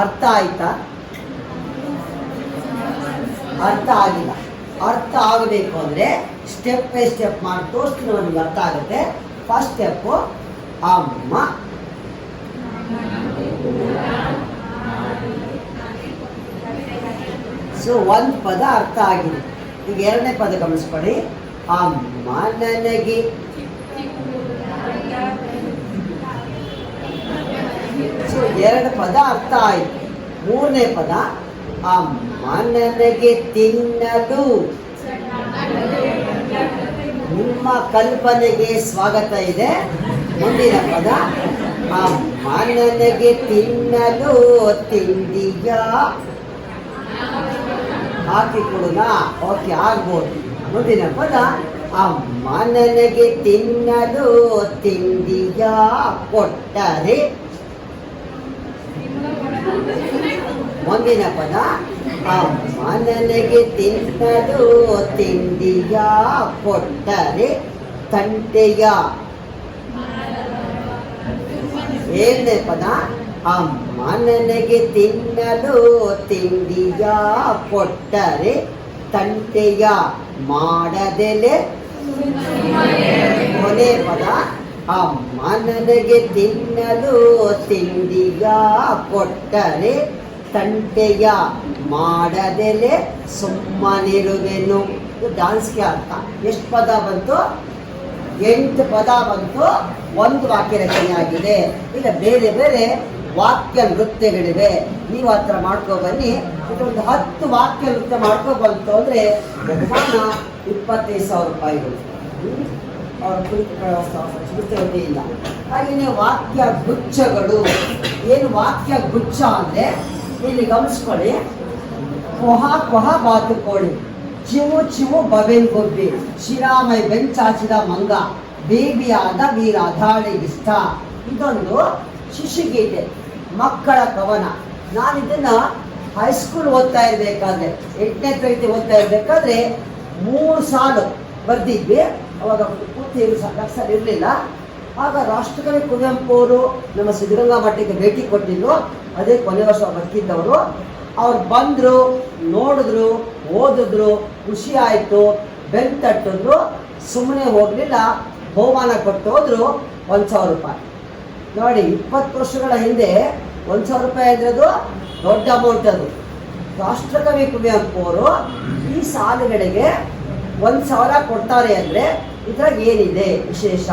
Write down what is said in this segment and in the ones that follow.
ಅರ್ಥ ಆಯ್ತಾ? ಅರ್ಥ ಆಗಿಲ್ಲ. ಅರ್ಥ ಆಗಬೇಕು ಅಂದರೆ ಸ್ಟೆಪ್ ಬೈ ಸ್ಟೆಪ್ ಮಾಡಿ ತೋರಿಸ್ತೀನಿ ನಮಗೆ ಅರ್ಥ ಆಗುತ್ತೆ. ಫಸ್ಟ್ ಸ್ಟೆಪ್ಪು ಅಮ್ಮ ಸೊ ಒಂದು ಪದ ಅರ್ಥ ಆಗಿದೆ. ಈಗ ಎರಡನೇ ಪದ ಗಮನಿಸ್ಕೊಳ್ಳಿ. ಅಮ್ಮ ನನಗೆ ಸೊ ಎರಡು ಪದ ಅರ್ಥ ಆಯಿತು. ಮೂರನೇ ಪದ, ಆ ಮನನಗೆ ತಿನ್ನಲು ನಿಮ್ಮ ಕಲ್ಪನೆಗೆ ಸ್ವಾಗತ ಇದೆ. ಮುಂದಿನ ಪದ, ಆ ಮನನಗೆ ತಿನ್ನಲು ತಿಂದಿಯ. ಹಾಕಿ ಕೊಡುನ? ಓಕೆ, ಆಗ್ಬೋದು. ಮುಂದಿನ ಪದ, ಆ ಮನನಗೆ ತಿನ್ನಲು ತಿಂದಿಯ. ಕೊಟ್ಟರೆ ಮುಂದಿನ ಪದ ಅಮ್ಮ ನನಗೆ ತಿನ್ನಲು ತಿಂಡಿಯ ಕೊಟ್ಟರೆ ತಂಟೆಯ. ಏಳನೇ ಪದ ಅಮ್ಮ ನನಗೆ ತಿನ್ನಲು ತಿಂಡಿಯ ಕೊಟ್ಟರೆ ತಂಟೆಯ ಮಾಡದೆಲೆ. ಕೊನೆ ಪದ ಅಮ್ಮ ನನಗೆ ತಿನ್ನಲು ತಿಂದಿಗ ಕೊಟ್ಟರೆ ತಂಟೆಯ ಮಾಡದೆಲೆ ಸುಮ್ಮನಿರುವೆನು. ಡಾನ್ಸ್ಗೆ ಅರ್ಥ. ಎಷ್ಟು ಪದ ಬಂತು? ಎಂಟು ಪದ ಬಂತು. ಒಂದು ವಾಕ್ಯ ರಚನೆ ಆಗಿದೆ ಬೇರೆ ಬೇರೆ ವಾಕ್ಯ ನೃತ್ಯಗಳಿವೆ. ನೀವು ಹತ್ರ ಮಾಡ್ಕೊ ಬನ್ನಿ. ಒಂದು ಹತ್ತು ವಾಕ್ಯ ನೃತ್ಯ ಮಾಡ್ಕೊ ಬಂತು ಅಂದರೆ ಬಹುಮಾನ ಇಪ್ಪತ್ತೈದು ಸಾವಿರ ರೂಪಾಯಿಗಳು? ಅವ್ರ ಕುರಿತು ಸಂಸ್ಕೃತಿ ಇಲ್ಲ. ಹಾಗೆಯೇ ವಾಕ್ಯ ಗುಚ್ಛಗಳು. ಏನು ವಾಕ್ಯ ಗುಚ್ಛ ಅಂದರೆ, ಇಲ್ಲಿ ಗಮನಿಸ್ಕೊಳ್ಳಿ. ಕೊಹ ಕೊಹ ಬಾತುಕೋಳಿ ಚಿವು ಚಿವು ಬಬೆಲ್ ಗೊಬ್ಬಿ ಶಿರಾಮೈ ಬೆಂಚಾಚಿದ ಮಂಗ. ಬೇಬಿಯಾದ ವೀರ ಧಾಳಿಗಿಷ್ಟ ಇದೊಂದು ಶಿಶುಗೀತೆ. ಮಕ್ಕಳ ಕವನ. ನಾನು ಇದನ್ನ ಹೈಸ್ಕೂಲ್ ಓದ್ತಾ ಇರಬೇಕಾದ್ರೆ, ಎಂಟನೇ ತರಗತಿ ಓದ್ತಾ ಇರಬೇಕಾದ್ರೆ ಮೂರು ಸಾಲು ಬರ್ದಿದ್ವಿ. ಅವಾಗ ಪೂರ್ತಿ ಏನು ಅಕ್ಷರ ಇರಲಿಲ್ಲ. ಆಗ ರಾಷ್ಟ್ರಕವಿ ಕುವೆಂಪು ಅವರು ನಮ್ಮ ಸಿದ್ಧಗಂಗಾ ಮಠಕ್ಕೆ ಭೇಟಿ ಕೊಟ್ಟಿದ್ರು. ಅದೇ ಕೊನೆ ವರ್ಷ ಬದುಕಿದ್ದವರು ಅವ್ರು ಬಂದರು, ನೋಡಿದ್ರು, ಓದಿದ್ರು, ಖುಷಿ ಆಯಿತು ಬೆನ್ ತಟ್ಟಿದ್ರು. ಸುಮ್ಮನೆ ಹೋಗಲಿಲ್ಲ. ಬಹುಮಾನ ಕೊಟ್ಟು ಹೋದ್ರು. ಒಂದು ಸಾವಿರ ರೂಪಾಯಿ. ನೋಡಿ, ಇಪ್ಪತ್ತು ವರ್ಷಗಳ ಹಿಂದೆ ಒಂದು ಸಾವಿರ ರೂಪಾಯಿ ಆಗಿರೋದು ದೊಡ್ಡ ಅಮೌಂಟ್ ಅದು. ರಾಷ್ಟ್ರಕವಿ ಕುವೆಂಪು ಅವರು ಈ ಸಾಲುಗಳಿಗೆ ಒಂದು ಸಾವಿರ ಕೊಡ್ತಾರೆ ಅಂದರೆ ಇದ್ರಾಗ ಏನಿದೆ ವಿಶೇಷ?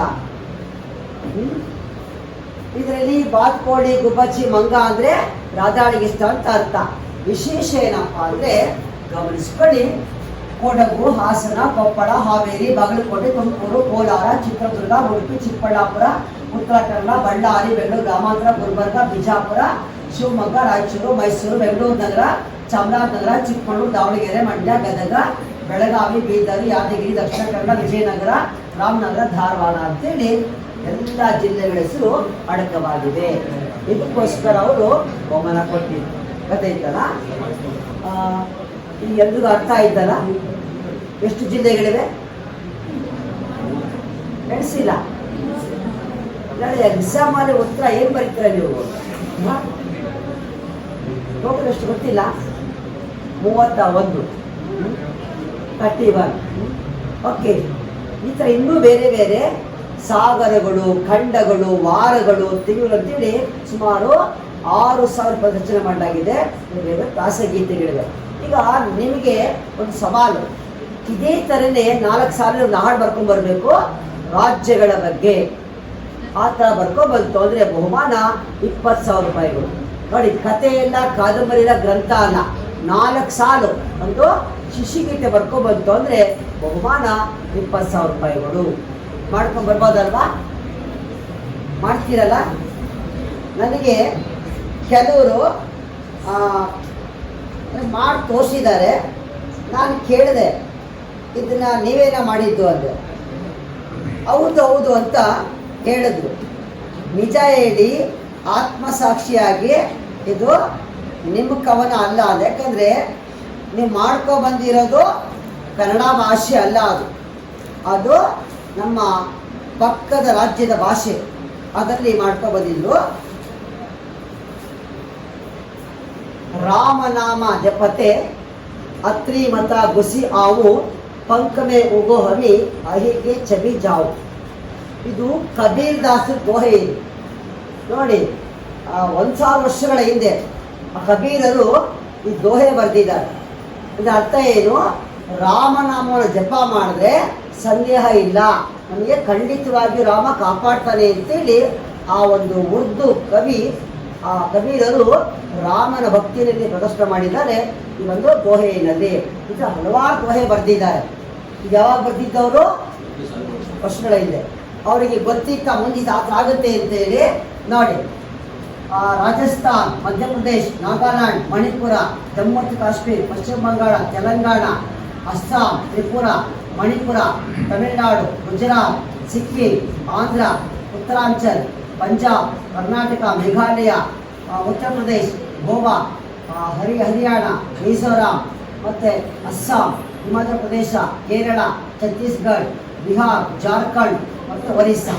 ಇದರಲ್ಲಿ ಬಾತ್ಕೋಳಿ, ಗುಬ್ಬಚ್ಚಿ, ಮಂಗ ಅಂದರೆ ರಾಧಾಳಿಗೆ ಇಷ್ಟ ಅಂತ ಅರ್ಥ. ವಿಶೇಷ ಏನಪ್ಪ ಅಂದರೆ ಗಮನಿಸ್ಕೊಳ್ಳಿ. ಕೊಡಗು ಹಾಸನ, ಕೊಪ್ಪಳ, ಹಾವೇರಿ, ಬಾಗಲಕೋಟೆ, ತುಮಕೂರು, ಕೋಲಾರ, ಚಿತ್ರದುರ್ಗ, ಉಡುಪಿ, ಚಿಕ್ಕಬಳ್ಳಾಪುರ, ಉತ್ತರ ಕನ್ನಡ, ಬಳ್ಳಾರಿ, ಬೆಂಗಳೂರು, ಗ್ರಾಮಾಂತರ, ಗುಲ್ಬರ್ಗ, ಬಿಜಾಪುರ, ಶಿವಮೊಗ್ಗ, ರಾಯಚೂರು, ಮೈಸೂರು, ಬೆಂಗಳೂರು ನಗರ, ಚಾಮರಾಜನಗರ, ಚಿಕ್ಕಮಗಳೂರು, ದಾವಣಗೆರೆ, ಮಂಡ್ಯ, ಗದಗ ಬೆಳಗಾವಿ ಬೀದರ್ ಯಾದಗಿರಿ ದಕ್ಷಿಣ ಕನ್ನಡ ವಿಜಯನಗರ ರಾಮನಗರ ಧಾರವಾಡ ಅಂತೇಳಿ ಎಲ್ಲ ಜಿಲ್ಲೆಗಳ ಹೆಸರು ಅಡಕವಾಗಿದೆ. ಇದಕ್ಕೋಸ್ಕರ ಅವರು ಬಹುಮಾನ ಕೊಟ್ಟಿದ್ರು ಗೊತ್ತಾಯ್ತಲ್ಲ ಆ, ಈ ಎಲ್ರಿಗೂ ಅರ್ಥ ಆಯ್ತಲ್ಲ? ಎಷ್ಟು ಜಿಲ್ಲೆಗಳಿವೆ? ನಡೆಸಿಲ್ಲ ಎಕ್ಸಾಮ್ ಅಲ್ಲಿ ಉತ್ತರ ಏನು ಬರೀತೀರ ನೀವು? ಟೋಟಲ್ ಎಷ್ಟು ಗೊತ್ತಿಲ್ಲ? ಮೂವತ್ತ ಒಂದು. ತರ್ಟಿ ಒನ್ ಓಕೆ ಈ ಥರ ಇನ್ನೂ ಬೇರೆ ಬೇರೆ ಸಾಗರಗಳು, ಖಂಡಗಳು, ವಾರಗಳು, ತಿಂಗಳು ಅಂತೇಳಿ ಸುಮಾರು ಆರು ಸಾವಿರ ಪ್ರದರ್ಶನ ಮಾಡಲಾಗಿದೆ. ಬೇರೆ ದಾಸಗೀತೆಗಳಿವೆ ಈಗ ನಿಮಗೆ ಒಂದು ಸವಾಲು. ಇದೇ ಥರನೇ ನಾಲ್ಕು ಸಾವಿರ ಒಂದು ಹಾಡು ಬರ್ಕೊಂಡ್ ಬರಬೇಕು ರಾಜ್ಯಗಳ ಬಗ್ಗೆ. ಆ ಥರ ಬರ್ಕೊಂಬಂತು ಅಂದರೆ ಬಹುಮಾನ ಇಪ್ಪತ್ತು ಸಾವಿರ ರೂಪಾಯಿಗಳು. ನೋಡಿ ಕಥೆಯಲ್ಲ ಇಲ್ಲ ಕಾದಂಬರಿ ಇಲ್ಲ ಗ್ರಂಥ ಅಲ್ಲ ನಾಲ್ಕು ಸಾಲು. ಒಂದು ಶಿಶುಗೀತೆ ಬರ್ಕೊಬಂತು ಬಂತು ಅಂದರೆ ಬಹುಮಾನ ಇಪ್ಪತ್ತು ಸಾವಿರ ರೂಪಾಯಿಗಳು. ಮಾಡ್ಕೊಂಡ್ ಬರ್ಬೋದಲ್ವಾ? ಮಾಡ್ತೀರಲ್ಲ? ನನಗೆ ಕೆಲವರು ಮಾಡಿ ತೋರಿಸಿದ್ದಾರೆ. ನಾನು ಕೇಳಿದೆ, ಇದನ್ನ ನೀವೇನ ಮಾಡಿದ್ದು ಅಂದರೆ ಹೌದು ಹೌದು ಅಂತ ಹೇಳಿದ್ರು. ನಿಜ ಹೇಳಿ, ಆತ್ಮಸಾಕ್ಷಿಯಾಗಿ ಇದು ನಿಮ್ಮ ಕವನ ಅಲ್ಲ. ಯಾಕಂದರೆ ನೀವು ಮಾಡ್ಕೊ ಬಂದಿರೋದು ಕನ್ನಡ ಭಾಷೆ ಅಲ್ಲ ಅದು. ಅದು ನಮ್ಮ ಪಕ್ಕದ ರಾಜ್ಯದ ಭಾಷೆ. ಅದರಲ್ಲಿ ಮಾಡ್ಕೊ ಬಂದಿದ್ರು ರಾಮನಾಮ ಜಪತೆ ಅತ್ರಿ ಮತ ಗುಸಿ ಆವು ಪಂಕಮೆ ಉಗೋ ಹವಿ ಅಹಿಗೆ ಚಬಿ ಜಾವು. ಇದು ಕಬೀರ್ ದಾಸ್ ಗೋಹೆ ನೋಡಿ ಒಂದು ಸಾವಿರ ವರ್ಷಗಳ ಹಿಂದೆ ಕಬೀರರು ಈ ದೋಹೆ ಬರೆದಿದ್ದಾರೆ. ಇದರ ಅರ್ಥ ಏನು? ರಾಮನಾಮವನ್ನು ಜಪ ಮಾಡಿದ್ರೆ ಸಂದೇಹ ಇಲ್ಲ. ನಮಗೆ ಖಂಡಿತವಾಗಿ ರಾಮ ಕಾಪಾಡ್ತಾನೆ ಅಂತೇಳಿ ಆ ಒಂದು ಉರ್ದು ಕವಿ, ಆ ಕವಿರರು ರಾಮನ ಭಕ್ತಿಯಲ್ಲಿ ಪ್ರದರ್ಶನ ಮಾಡಿದ್ದಾರೆ ಈ ಒಂದು ಗೋಹೆಯಲ್ಲಿ. ಇದು ಹಲವಾರು ಗೋಹೆ ಬರೆದಿದ್ದಾರೆ. ಇದು ಯಾವಾಗ ಬರ್ದಿದ್ದವರು? ವರ್ಷಗಳ ಹಿಂದೆ. ಅವರಿಗೆ ಗೊತ್ತಿತ್ತ ಮುಂದಿದ ಆಗುತ್ತೆ ಅಂತೇಳಿ ನೋಡಿ. ರಾಜಸ್ಥಾನ್, ಮಧ್ಯಪ್ರದೇಶ್, ನಾಗಾಲ್ಯಾಂಡ್, ಮಣಿಪುರ, ಜಮ್ಮು ಮತ್ತು ಕಾಶ್ಮೀರ್, ಪಶ್ಚಿಮ ಬಂಗಾಳ, ತೆಲಂಗಾಣ, ಅಸ್ಸಾಂ, ತ್ರಿಪುರ, ಮಣಿಪುರ, ತಮಿಳುನಾಡು, ಗುಜರಾತ್, ಸಿಕ್ಕಿಂ, ಆಂಧ್ರ, ಉತ್ತರಾಂಚಲ್, ಪಂಜಾಬ್, ಕರ್ನಾಟಕ, ಮೇಘಾಲಯ ಉತ್ತರ ಪ್ರದೇಶ್, ಗೋವಾ ಹರಿ, ಹರಿಯಾಣ, ಮಿಜೋರಾಂ, ಮತ್ತು ಅಸ್ಸಾಂ, ಹಿಮಾಚಲ ಪ್ರದೇಶ, ಕೇರಳ, ಛತ್ತೀಸ್ಗಢ, ಬಿಹಾರ್, ಜಾರ್ಖಂಡ್ ಮತ್ತು ಒರಿಸ್ಸಾ.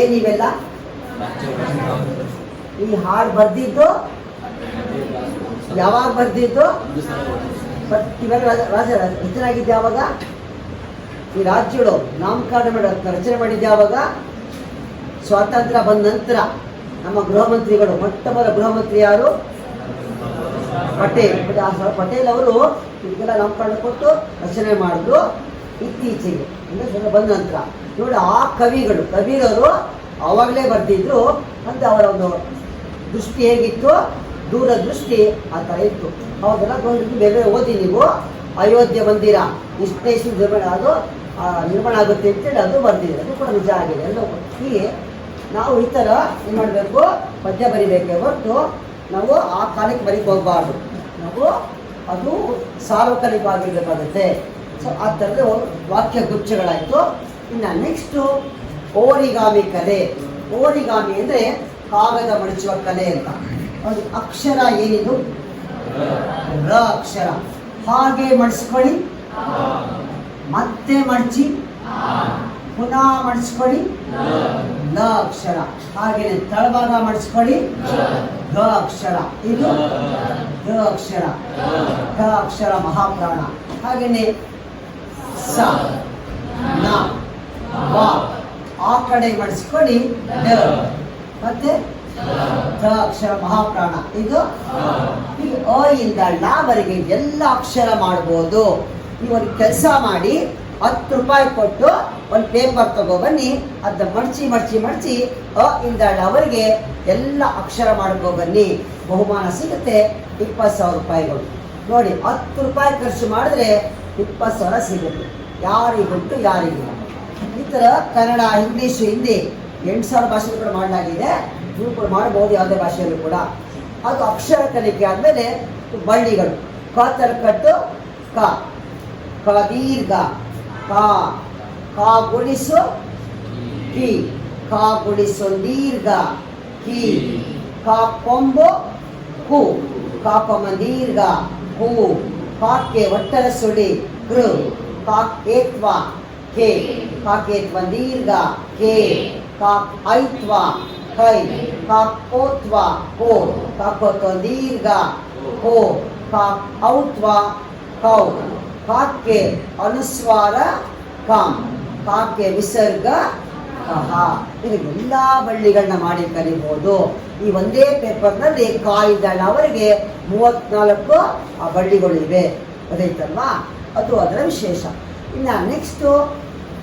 ಏನಿವೆಲ್ಲ ಈ ಹಾಡು ಬರ್ದಿದ್ದು? ಯಾವಾಗ ಬರ್ದಿದ್ದು? ಬಟ್ ಇವಾಗ ರಾಜ ರಚನೆ ಆಗಿದ್ದೆ ಯಾವಾಗ? ಈ ರಾಜ್ಯಗಳು ನಾಮಕರಣ ಮಾಡ, ರಚನೆ ಮಾಡಿದ್ದೆ ಯಾವಾಗ? ಸ್ವಾತಂತ್ರ್ಯ ಬಂದ ನಂತರ ನಮ್ಮ ಗೃಹ ಮಂತ್ರಿಗಳು, ಮೊಟ್ಟ ಮೊದಲ ಗೃಹ ಮಂತ್ರಿ ಯಾರು? ಪಟೇಲ್. ಪಟೇಲ್ ಅವರು ಇದಕ್ಕೆಲ್ಲ ನಾಮಕರಣ ಕೊಟ್ಟು ರಚನೆ ಮಾಡಿದ್ರು ಇತ್ತೀಚೆಗೆ. ಅಂದ್ರೆ ಸ್ವಲ್ಪ ಬಂದ ನಂತರ. ನೋಡಿ, ಆ ಕವಿಗಳು, ಕವಿರವರು ಅವಾಗಲೇ ಬರ್ತಿದ್ರು ಅಂತ ಅವರ ಒಂದು ದೃಷ್ಟಿ ಹೇಗಿತ್ತು? ದೂರದೃಷ್ಟಿ ಆ ಥರ ಇತ್ತು. ಅವಾಗೆಲ್ಲ ಒಂದು ಬೇರೆ ಓದಿ ನೀವು. ಅಯೋಧ್ಯೆ ಮಂದಿರ ಇಷ್ಟು ನಿರ್ಮಾಣ ಅದು ನಿರ್ಮಾಣ ಆಗುತ್ತೆ ಅಂತೇಳಿ ಅದು ಬರ್ದಿದೆ. ಅದು ಕೂಡ ನಿಜ ಆಗಿದೆ ಎಲ್ಲ ಹೀಗೆ ನಾವು ಈ ಥರ ಏನು ಮಾಡಬೇಕು? ಪದ್ಯ ಬರಿಬೇಕೆ ಹೊರತು ನಾವು ಆ ಕಾಲಕ್ಕೆ ಬರೀಕ್ ಹೋಗಬಾರ್ದು. ನಾವು ಅದು ಸಾರ್ವಕಾಲಿಕವಾಗಿರಬೇಕಾಗುತ್ತೆ. ಸೊ ಆ ಥರದ ವಾಕ್ಯ ಗುಚ್ಛಗಳಾಯಿತು. ಇನ್ನು ನೆಕ್ಸ್ಟು ಓರಿಗಾಮಿ ಕಲೆ. ಓರಿಗಾಮಿ ಅಂದರೆ ಕಾಗದ ಮಡಚುವ ಕಲೆ ಅಂತ. ಅದು ಅಕ್ಷರ ಏನಿದು? ರ ಅಕ್ಷರ. ಹಾಗೆ ಮಡಿಸ್ಕೊಳ್ಳಿ. ಮತ್ತೆ ಮಡಚಿ. ಪುನಃ ಮಡಿಸ್ಕೊಳ್ಳಿ. ಲ ಅಕ್ಷರ. ಹಾಗೆ ತಳಭಾಗ ಮಡಿಸ್ಕೊಳ್ಳಿ. ಗ ಅಕ್ಷರ. ಇದು ಗ ಅಕ್ಷರ. ಗ ಅಕ್ಷರ ಮಹಾಪ್ರಾಣ. ಹಾಗೇನೆ ಸ, ನ ಆ ಕಡೆ ಮಡಿಸ್ಕೊಳ್ಳಿ. ಮತ್ತೆ ಜ ಅಕ್ಷರ ಮಹಾಪ್ರಾಣ. ಇದು ಅ ಇಂದ ಲಾವರೆಗೆ ಎಲ್ಲ ಅಕ್ಷರ ಮಾಡ್ಬೋದು. ನೀವು ಒಂದು ಕೆಲಸ ಮಾಡಿ ಹತ್ತು ರೂಪಾಯಿ ಕೊಟ್ಟು ಒಂದು ಪೇಪರ್ ತಗೊಬನ್ನಿ ಅದನ್ನ ಮಡಚಿ ಮಡಚಿ ಮಡಚಿ ಅ ಇಂದ ಅವರಿಗೆ ಎಲ್ಲ ಅಕ್ಷರ ಮಾಡ್ಕೊ ಬನ್ನಿ. ಬಹುಮಾನ ಸಿಗುತ್ತೆ ಇಪ್ಪತ್ತು ಸಾವಿರ ರೂಪಾಯಿಗಳು ನೋಡಿ, ಹತ್ತು ರೂಪಾಯಿ ಖರ್ಚು ಮಾಡಿದ್ರೆ ಇಪ್ಪತ್ತು ಸಾವಿರ ಸಿಗುತ್ತೆ. ಯಾರಿಗುಂಟು ಯಾರಿಗಿಲ್ಲ ಈ ಥರ ಕನ್ನಡ, ಇಂಗ್ಲೀಷು, ಹಿಂದಿ ಎಂಟು ಸಾವಿರ ಭಾಷೆಗಳು ಕೂಡ ಮಾಡಲಾಗಿದೆ ಕೂಡ ಮಾಡ್ಬೋದು ಯಾವುದೇ ಭಾಷೆಯಲ್ಲೂ ಕೂಡ. ಅದು ಅಕ್ಷರ ಕಲಿಕೆ ಆದಮೇಲೆ ಬಳ್ಳಿಗಳು. ಕ ತರ್ಕಟ್ಟು ಕ. ಕ ದೀರ್ಘ. ಕ. ಕ ಗುಣಿಸು ಕಿ. ಕ ಗುಣಿಸು ದೀರ್ಘ. ಕಿ. ಕ ಕೊಂಬು ಕು. ಕ ಕೊಮ್ಮ ದೀರ್ಘ. ಹೂ ಕಾಕ್ಕೆ ಒಟ್ಟರ ಸುಳಿ ಕೃ ಕಾಕ್ ಏತ್ವ ಕೆ. ಕಾಕೇತ್ವ ದೀರ್ಘ. ಕೆ. ಐತ್ವ ಕೈ ಕಾಕೋತ್ವ ಕೋ ಕಾಕೋತ್ವ ದೀರ್ಘ ಕೋ ಕಾಕ್ ಔತ್ವ ಕೌ ಕಾಕ್ಕೆ ಅನುಸ್ವಾರ, ಕಾಂ ಕಾಕ್ಕೆ ವಿಸರ್ಗ ಕಹ. ಇದೆಲ್ಲ ಬಳ್ಳಿಗಳನ್ನ ಮಾಡಿ ಕಲಿಬಹುದು ಈ ಒಂದೇ ಪೇಪರ್ನಲ್ಲಿ ಕಾಯ್ದಳವರೆಗೆ ಮೂವತ್ನಾಲ್ಕು ಆ ಬಳ್ಳಿಗಳಿವೆ ಗೊತ್ತಾಯ್ತಲ್ವಾ ಅದು ಅದರ ವಿಶೇಷ. ಇನ್ನು ನೆಕ್ಸ್ಟು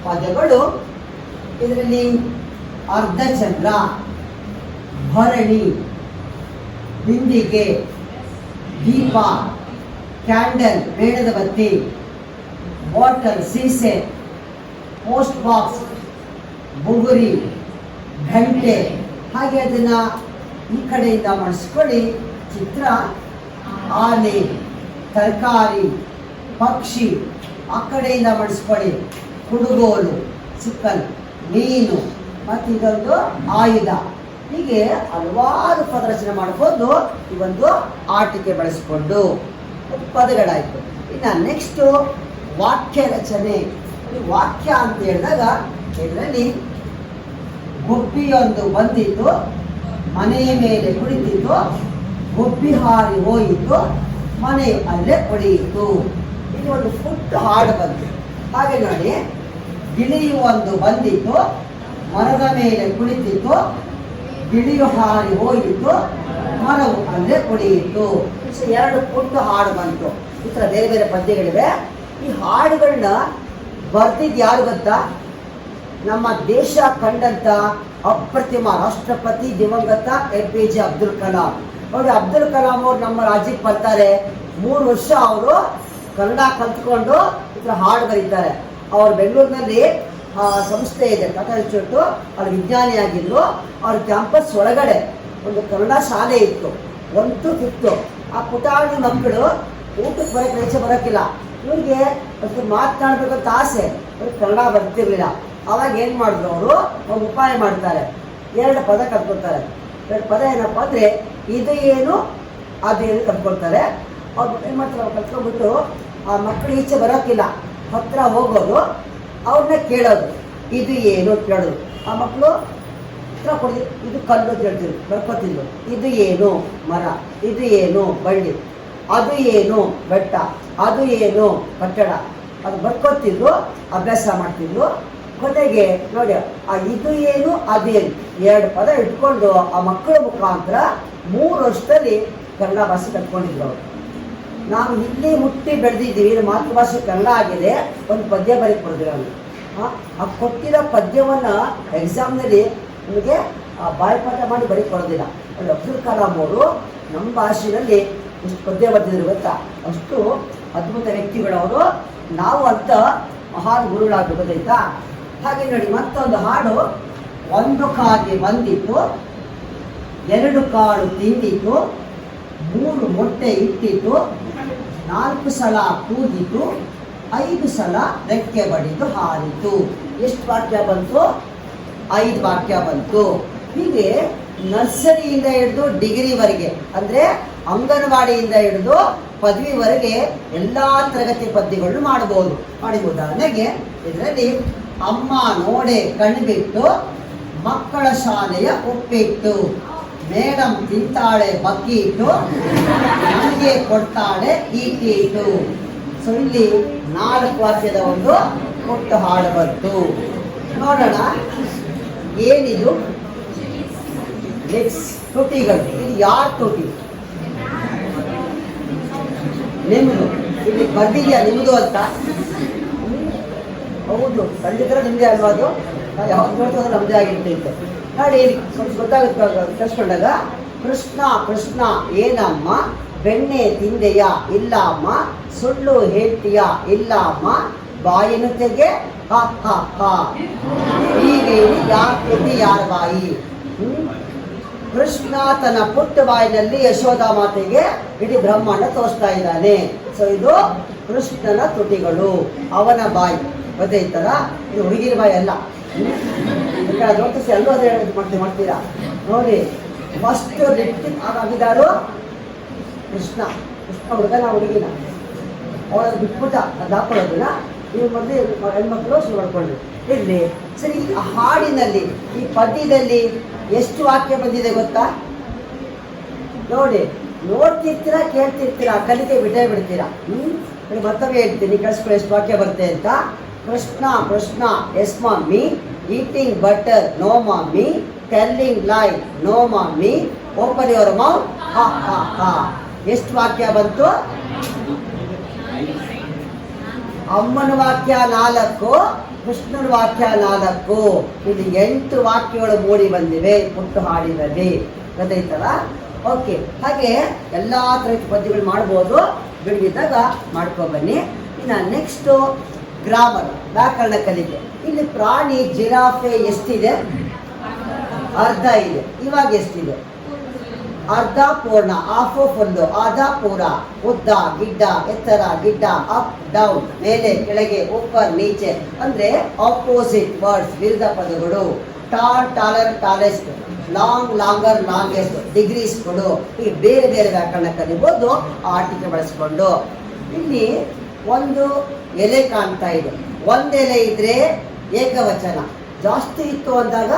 ಪದಗಳು ಇದರಲ್ಲಿ ಅರ್ಧಚಂದ್ರ, ಭರಣಿ, ಬಿಂದಿಗೆ, ದೀಪ, ಕ್ಯಾಂಡಲ್ ಮೇಣದ ಬತ್ತಿ ಬಾಟಲ್, ಸೀಸೆ, ಪೋಸ್ಟ್ ಬಾಕ್ಸ್, ಬುಗುರಿ, ಘಂಟೆ. ಹಾಗೆ ಅದನ್ನ ಈ ಕಡೆಯಿಂದ ಮಾಡಿಸ್ಕೊಳ್ಳಿ. ಚಿತ್ರ, ಆನೆ, ತರಕಾರಿ, ಪಕ್ಷಿ, ಆ ಕಡೆಯಿಂದ ಮಾಡಿಸ್ಕೊಳ್ಳಿ. ಕುಡುಗೋಲು, ಸಿಕ್ಕಲ್, ಮೀನು. ಮತ್ತು ಇದೊಂದು ಆಯುಧ. ಹೀಗೆ ಹಲವಾರು ಪದರಚನೆ ಮಾಡ್ಕೊಂಡು ಈ ಒಂದು ಆಟಿಕೆ ಬಳಸಿಕೊಂಡು ಪದಗಳಾಯಿತು. ಇನ್ನು ನೆಕ್ಸ್ಟು ವಾಕ್ಯ ರಚನೆ. ವಾಕ್ಯ ಅಂತ ಹೇಳಿದಾಗ ಇದರಲ್ಲಿ ಗುಬ್ಬಿಯೊಂದು ಬಂದಿತ್ತು, ಮನೆಯ ಮೇಲೆ ಕುಳಿತಿತ್ತು, ಗುಬ್ಬಿ ಹಾರಿ ಹೋಯಿತು, ಮನೆ ಅಲ್ಲೇ ಹೊಡೆಯಿತು ಇದು ಒಂದು ಫುಟ್ ಹಾಡು ಬಂತು. ಹಾಗೆ ನೋಡಿ ಗಿಳಿಯು ಒಂದು ಬಂದಿತ್ತು ಮರದ ಮೇಲೆ ಕುಳಿತಿತ್ತು, ಬಿಳಿಯು ಹಾರಿ ಹೋಯಿತು, ಮರವು ಅಂದ್ರೆ ಕುಡಿಯಿತು ಎರಡು ಪುಟ್ಟು ಹಾಡು ಬಂತು. ಈ ಥರ ಬೇರೆ ಬೇರೆ ಪದ್ಯಗಳಿವೆ. ಈ ಹಾಡುಗಳನ್ನ ಬರ್ತಿದ್ ಯಾರು ಗೊತ್ತಾ? ನಮ್ಮ ದೇಶ ಕಂಡಂತ ಅಪ್ರತಿಮ ರಾಷ್ಟ್ರಪತಿ ದಿವಂಗತ A P J Abdul Kalam. ನೋಡಿ, ಅಬ್ದುಲ್ ಕಲಾಂ ಅವ್ರು ನಮ್ಮ ರಾಜ್ಯಕ್ಕೆ ಬರ್ತಾರೆ. ಮೂರು ವರ್ಷ ಅವರು ಕನ್ನಡ ಕಲ್ತ್ಕೊಂಡು ಈ ಹಾಡು ಬರೀತಾರೆ ಅವ್ರು ಬೆಂಗಳೂರಿನಲ್ಲಿ ಸಂಸ್ಥೆ ಇದೆ, ಟಾಟಾ ಇನ್ಸ್ಟಿಟ್ಯೂಟು. ಅವ್ರ ವಿಜ್ಞಾನಿ ಆಗಿದ್ರು. ಅವ್ರ ಕ್ಯಾಂಪಸ್ ಒಳಗಡೆ ಒಂದು ಕನ್ನಡ ಶಾಲೆ ಇತ್ತು ಒನ್ ಟು ಫಿಫ್ತು ಆ ಪುಟಾಣಿ ಮಕ್ಕಳು ಊಟಕ್ಕೆ ಬರೋಕ್ಕೆ ರೇಚೆ ಬರೋಕ್ಕಿಲ್ಲ. ಇವ್ರಿಗೆ ಅಷ್ಟು ಮಾತನಾಡ್ಬೇಕಂತ ಆಸೆ. ಅವ್ರಿಗೆ ಕನ್ನಡ ಬರ್ತಿರ್ಲಿಲ್ಲ. ಅವಾಗ ಏನು ಮಾಡಿದ್ರು ಅವರು? ಒಂದು ಉಪಾಯ ಮಾಡ್ತಾರೆ. ಎರಡು ಪದ ಕಲ್ತ್ಕೊಳ್ತಾರೆ. ಎರಡು ಪದ ಏನಪ್ಪ ಅಂದರೆ, ಇದು ಏನು, ಅದು ಏನು ಅವ್ರು ಏನು ಮಾಡ್ತಾರೆ? ಕಲ್ತ್ಕೊಂಡ್ಬಿಟ್ಟು ಆ ಮಕ್ಕಳು ಈಚೆ ಬರೋಕ್ಕಿಲ್ಲ. ಹತ್ರ ಹೋಗೋದು ಅವ್ರನ್ನ ಕೇಳೋದು, ಇದು ಏನು? ಕೇಳೋದು. ಆ ಮಕ್ಕಳು ಉತ್ತರ ಕೊಡ್ತೀವಿ ಇದು ಕಲ್ಲು ಅಂತ ಹೇಳ್ತಿದ್ರು ಬರ್ಕೋತಿದ್ರು ಇದು ಏನು? ಮರ, ಇದು ಏನು? ಬಳ್ಳಿ, ಅದು ಏನು? ಬೆಟ್ಟ, ಅದು ಏನು? ಕಟ್ಟಡ. ಅದು ಬರ್ಕೋತಿದ್ರು ಅಭ್ಯಾಸ ಮಾಡ್ತಿದ್ರು ಕೊನೆಗೆ ನೋಡಿ, ಆ ಇದು ಏನು? ಅದು ಏನು ಎರಡು ಪದ ಇಟ್ಕೊಂಡು ಆ ಮಕ್ಕಳ ಮುಖಾಂತರ ಮೂರು ವರ್ಷದಲ್ಲಿ ಕನ್ನಡ ಭಾಷೆ ಕಟ್ಕೊಂಡಿದ್ರು ಅವರು. ನಾವು ಇಲ್ಲಿ ಹುಟ್ಟಿ ಬೆಳೆದಿದ್ದೀವಿ, ಇದು ಮಾತೃಭಾಷೆ ಕನ್ನಡ ಆಗಿದೆ, ಒಂದು ಪದ್ಯ ಬರೀಕ್ ಅವರು ಆ ಕೊಟ್ಟಿರೋ ಪದ್ಯವನ್ನು ಎಕ್ಸಾಮ್ನಲ್ಲಿ ನಮಗೆ ಬಾಯ್ಪಾಠ ಮಾಡಿ ಬರೀ ಕೊಡೋದಿಲ್ಲ. ಅಲ್ಲಿ ಅಬ್ದುಲ್ ಕಲಾಂ ಅವರು ನಮ್ಮ ಭಾಷೆಯಲ್ಲಿ ಎಷ್ಟು ಪದ್ಯ ಬರೆದಿದ್ರು ಗೊತ್ತಾ? ಅಷ್ಟು ಅದ್ಭುತ ವ್ಯಕ್ತಿಗಳವರು ನಾವು ಅಂತ ಮಹಾನ್ ಗುರುಗಳಾಗಬಹುದಾಯ್ತಾ ಹಾಗೆ ನೋಡಿ, ಮತ್ತೊಂದು ಹಾಡು. ಒಂದು ಕಾಗೆ ಬಂದಿತ್ತು ಎರಡು ಕಾಳು ತಿಂದಿತ್ತು ಮೂರು ಮೊಟ್ಟೆ ಇಟ್ಟಿತ್ತು ನಾಲ್ಕು ಸಲ ಕೂಗಿತು ಐದು ಸಲ ರೆಕ್ಕೆ ಬಡಿದು ಹಾರಿತು. ಎಷ್ಟು ವಾಕ್ಯ ಬಂತು? ಐದು ವಾಕ್ಯ ಬಂತು. ಹೀಗೆ ನರ್ಸರಿಯಿಂದ ಹಿಡಿದು ಡಿಗ್ರಿವರೆಗೆ, ಅಂದರೆ ಅಂಗನವಾಡಿಯಿಂದ ಹಿಡಿದು ಪದವಿವರೆಗೆ ಎಲ್ಲ ತರಗತಿ ಪದ್ಯಗಳನ್ನು ಮಾಡಬಹುದು. ಮಾಡಿ ಉದಾಹರಣೆಗೆ, ಇದರಲ್ಲಿ ಅಮ್ಮ ನೋಡೆ ಕಣ್ಬಿಟ್ಟು ಮಕ್ಕಳ ಶಾಲೆಯ ಉಪ್ಪಿಟ್ಟು ಮೇಡಮ್ ತಿಂತಾಳೆ ಬಕ್ಕೀಟು ನನಗೆ ಕೊಡ್ತಾಳೆ ಈಟೀಟು ಸೊ, ಇಲ್ಲಿ ನಾಲ್ಕು ವಾಕ್ಯದ ಒಂದು ಕೊಟ್ಟು ಹಾಡು ಬಂತು. ನೋಡೋಣ, ಏನಿದು? ನೆಕ್ಸ್ಟ್ ತುಟಿಗಳು. ಇದು ಯಾರ ತುಟಿ? ನಿಮ್ದು. ಇಲ್ಲಿ ಬರ್ದಿದೆಯಾ ನಿಮ್ದು ಅಂತ? ಹೌದು ಖಂಡಿತ ನಿಮ್ಮದೇ ಅಲ್ವಾ ಅದು? ಯಾವ್ದು ನೋಡ್ತೋ ನಮ್ಮದೇ ಆಗಿರ್ತೈತೆ. ನೋಡಿ ಇಲ್ಲಿ ಸ್ವಲ್ಪ ಗೊತ್ತಾಗುತ್ತೆ ಕೃಷ್ಣ ಕೃಷ್ಣ, ಏನಮ್ಮ? ಬೆಣ್ಣೆ ತಿಂದೆಯ? ಇಲ್ಲ ಅಮ್ಮ ಸುಳ್ಳು ಹೇಳ್ತೀಯ? ಇಲ್ಲ ಅಮ್ಮ ಬಾಯಿನ ತೆಗೆ. ಹ ಹ ಹ. ಯಾರ ಕೃತಿ, ಯಾರ ಬಾಯಿ? ಕೃಷ್ಣ ತನ್ನ ಪುಟ್ಟ ಬಾಯಿನಲ್ಲಿ ಯಶೋಧ ಮಾತೆಗೆ ಇಡೀ ಬ್ರಹ್ಮಾಂಡ ತೋರಿಸ್ತಾ ಇದ್ದಾನೆ. ಸೊ ಇದು ಕೃಷ್ಣನ ತುಟಿಗಳು, ಅವನ ಬಾಯಿ. ಗೊತ್ತಾಯ್ತಲ್ಲ ಇದು ಹುಡುಗಿರ ಬಾಯಿ ಅಲ್ಲ. ನೋಟಿಸ್ ಎಲ್ಲರೂ ಅದೇ ಮಾಡ್ತೀವಿ ಮಾಡ್ತೀರಾ? ನೋಡಿ ಫಸ್ಟ್ ಲಿಪ್ಟಿಕ್ ಆಗಿದ್ದಾರು ಕೃಷ್ಣ. ಕೃಷ್ಣ ಹುಡುಗನ ಹುಡುಗಿನ. ಅವಳ ಬಿಟ್ಬಿಟ್ಟ, ಅದು ಹಾಕೊಳ್ಳೋದಿಲ್ಲ. ಇವ್ರ ಮಧ್ಯೆ ಹೆಣ್ಮಕ್ಳು ಶುರು ಮಾಡ್ಕೊಂಡ್ರು. ಇರಲಿ, ಸರಿ, ಈ ಹಾಡಿನಲ್ಲಿ, ಈ ಪದ್ಯದಲ್ಲಿ ಎಷ್ಟು ವಾಕ್ಯ ಬಂದಿದೆ ಗೊತ್ತಾ? ನೋಡಿ, ನೋಡ್ತಿರ್ತೀರಾ, ಕೇಳ್ತಿರ್ತೀರಾ ಕಲಿಕೆ ಬಿಟ್ಟೇ ಬಿಡ್ತೀರಾ? ನೋಡಿ ಮತ್ತೊಮ್ಮೆ ಹೇಳ್ತೀನಿ ಕಳಿಸ್ಕೊಳ್ಳಿ ಎಷ್ಟು ವಾಕ್ಯ ಬರುತ್ತೆ ಅಂತ. Krishna Krishna, yes mummy, eating butter, no mummy, telling lie, no mummy open your mouth, ha ha ha. ಎಷ್ಟು ವಾಕ್ಯ ಬಂತು? ಅಮ್ಮನ ವಾಕ್ಯ ನಾಲ್ಕು, ಕೃಷ್ಣನ ವಾಕ್ಯ ನಾಲ್ಕು. ಇದು ಎಂಟು ವಾಕ್ಯಗಳು ಮೂಡಿ ಬಂದಿವೆ, ಪುಟ್ಟು ಹಾಡಿನಲ್ಲಿ ಗೊತ್ತಾಯ್ತಲ್ಲ? ಓಕೆ, ಹಾಗೆ ಎಲ್ಲ ತರಹದ ಪದ್ಯಗಳು ಮಾಡ್ಬೋದು. ಬಿಡಿದಾಗ ಮಾಡ್ಕೊ ಬನ್ನಿ. ಇನ್ನು ನೆಕ್ಸ್ಟು ಗ್ರಾಮರ್, ವ್ಯಾಕರಣ ಕಲಿಕೆ ಇಲ್ಲಿ ಪ್ರಾಣಿ, ಜಿರಾಫೆ ಎಷ್ಟಿದೆ? ಅರ್ಧ ಇದೆ. ಇವಾಗ ಎಷ್ಟಿದೆ? ಅರ್ಧ ಪೂರ್ಣ ಹಾಫ್ ಫುಲ್ಲು ಆಧ ಪೂರ ಉದ್ದ, ಗಿಡ್ಡ, ಎತ್ತರ, ಗಿಡ್ಡ ಅಪ್ ಡೌನ್ ಮೇಲೆ, ಕೆಳಗೆ ಉಪ್ಪರ್ ನೀಚೆ. ಅಂದ್ರೆ ಆಪೋಸಿಟ್ ವರ್ಡ್ಸ್ ವಿರುದ್ಧ ಪದಗಳು. Tall taller tallest long longer longest degrees ಕೊಡು. ಈ ಬೇರೆ ಬೇರೆ ವ್ಯಾಕರಣ ಕಲಿಬೋದು ಆಟಿಕೆ ಬಳಸ್ಕೊಂಡು. ಇಲ್ಲಿ ಒಂದು ಎಲೆ ಕಾಣ್ತಾ ಇದೆ. ಒಂದು ಎಲೆ ಇದ್ರೆ ಏಕವಚನ. ಜಾಸ್ತಿ ಇತ್ತು ಅಂದಾಗ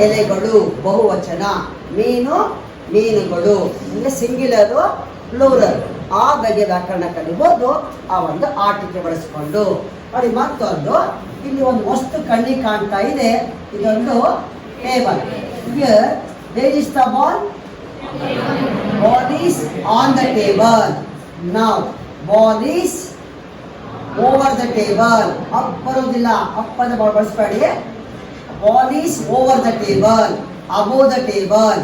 ಎಲೆಗಳು, ಬಹುವಚನ. ಮೀನು, ಮೀನುಗಳು. ಅಂದರೆ ಸಿಂಗ್ಯುಲರು ಪ್ಲೂರಲ್ ಆ ಬಗೆಯ ವ್ಯಾಕರಣ ಕಲಿಬೋದು ಆ ಒಂದು ಆಟಿಕೆ ಬಳಸಿಕೊಂಡು. ನೋಡಿ, ಮತ್ತೊಂದು. ಇಲ್ಲಿ ಒಂದು ವಸ್ತು ಕಣ್ಣಿಗೆ ಕಾಣ್ತಾ ಇದೆ. ಇದೊಂದು table. Where is the ball ball on the table ನಾವು ball is over the table up ಬರೋದಿಲ್ಲ ಅಪ್ ಅಂತ ಬಳಸ್ಬೇಡಿ. Ball is over the table above the table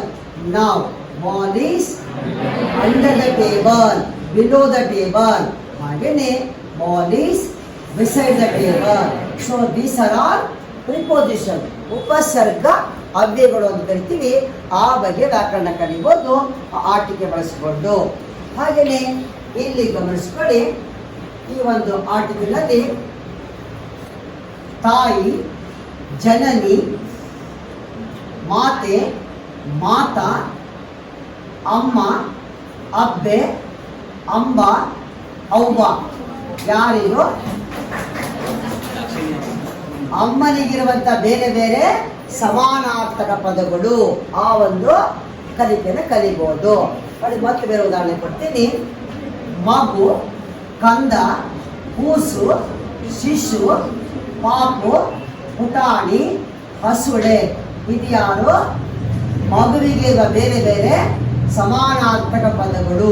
ನಾವು ball is under the table below the table ಹಾಗೇನೆ ball is beside the table so these are all preposition ಉಪಸರ್ಗ ಅವ್ಯಗಳು ಅಂತ ಕರಿತೀವಿ. ಆ ಬಗ್ಗೆ ವ್ಯಾಕರಣ ಕಲಿಬೋದು. ಆಟಿಕೆ ಬಳಸಿಕೊಂಡು ಹಾಗೆಯೇ, ಇಲ್ಲಿ ಗಮನಿಸ್ಕೊಳ್ಳಿ. ಈ ಒಂದು ಆಟಿಕೆಗಳಲ್ಲಿ ತಾಯಿ, ಜನನಿ, ಮಾತೆ, ಮಾತಾ, ಅಮ್ಮ, ಅಬ್ಬೆ, ಅಂಬ, ಅವ್ವ. ಯಾರಿದು ಅಮ್ಮನಿಗಿರುವಂತ ಬೇರೆ ಬೇರೆ ಸಮಾನಾರ್ಥಕ ಪದಗಳು ಆ ಒಂದು ಕಲಿಕೆಯನ್ನು ಕಲಿಬಹುದು ಅದು ಮತ್ತೆ ಬೇರೆ ಉದಾಹರಣೆ ಕೊಡ್ತೀನಿ. ಮಗು ಕಂದ ಕೂಸು ಶಿಶು ಪಾಪು ಪುಟಾಣಿ ಹಸುಳೆ. ಇದ್ಯಾರು? ಮಗುವಿಗೆ ಬೇರೆ ಬೇರೆ ಸಮಾನಾರ್ಥಕ ಪದಗಳು.